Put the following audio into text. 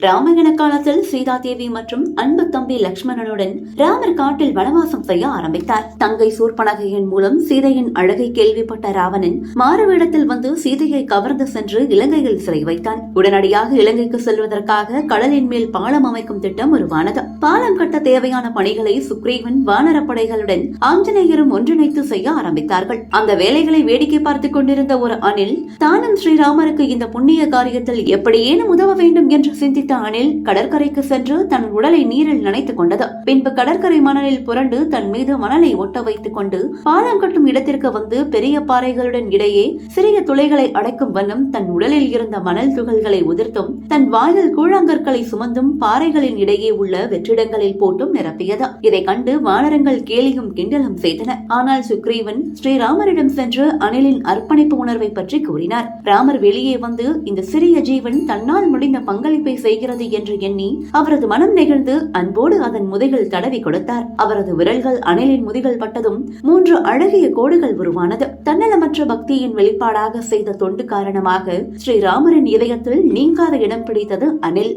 ராமாயண காலத்தில் சீதா தேவி மற்றும் அன்பு தம்பி லக்ஷ்மணனுடன் ராமர் காட்டில் வனவாசம் செய்ய ஆரம்பித்தார். தங்கை சூர்பனகையின் மூலம் சீதையின் அழகை கேள்விப்பட்ட ராவணன் மாறுவேடத்தில் வந்து சீதையை கவர்ந்து சென்று இலங்கையில் சிறை வைத்தான். உடனடியாக இலங்கைக்கு செல்வதற்காக கடலின் மேல் பாலம் அமைக்கும் திட்டம் உருவானது. பாலம் கட்ட தேவையான பணிகளை சுக்ரீவன் வானரப்படைகளுடன் ஆஞ்சநேயரும் ஒன்றிணைத்து செய்ய ஆரம்பித்தார்கள். அந்த வேலைகளை வேடிக்கை பார்த்துக் கொண்டிருந்த ஒரு அணில் தானும் ஸ்ரீராமருக்கு இந்த புண்ணிய காரியத்தில் எப்படியேனும் உதவ வேண்டும் என்று சிந்தித்து அணில் கடற்கரைக்கு சென்று தன் உடலை நீரில் நனைத்துக் கொண்டது. பின்பு கடற்கரை மணலில் புரண்டு தன் மீது மணலை ஒட்ட வைத்துக் கொண்டு பாலம் கட்டும் இடத்திற்கு வந்து பெரிய பாறைகளுடன் இடையே சிறிய துளைகளை அடைக்கும் வண்ணம் தன் உடலில் இருந்த மணல் துகள்களை உதிர்த்தும் தன் வாயில் கூழாங்கற்களை சுமந்தும் பாறைகளின் இடையே உள்ள வெற்றிடங்களில் போட்டும் நிரப்பியது. இதை கண்டு வானரங்கள் கேலியும் கிண்டலும் செய்தன. ஆனால் சுக்ரீவன் ஸ்ரீராமரிடம் சென்று அணிலின் அர்ப்பணிப்பு உணர்வை பற்றி கூறினார். ராமர் வெளியே வந்து இந்த சிறிய ஜீவன் தன்னால் முடிந்த பங்களிப்பை செய்ய செய்கிறது என்று எண்ணி அவரது மனம் நெகிழ்ந்து அன்போடு அதன் முதுகில் தடவி கொடுத்தார். அவரது விரல்கள் அணிலின் முதுகில் பட்டதும் மூன்று அழகிய கோடுகள் உருவானது. தன்னலமற்ற பக்தியின் வெளிப்பாடாக செய்த தொண்டு காரணமாக ஸ்ரீராமரின் இதயத்தில் நீங்காத இடம் பிடித்தது அனில்.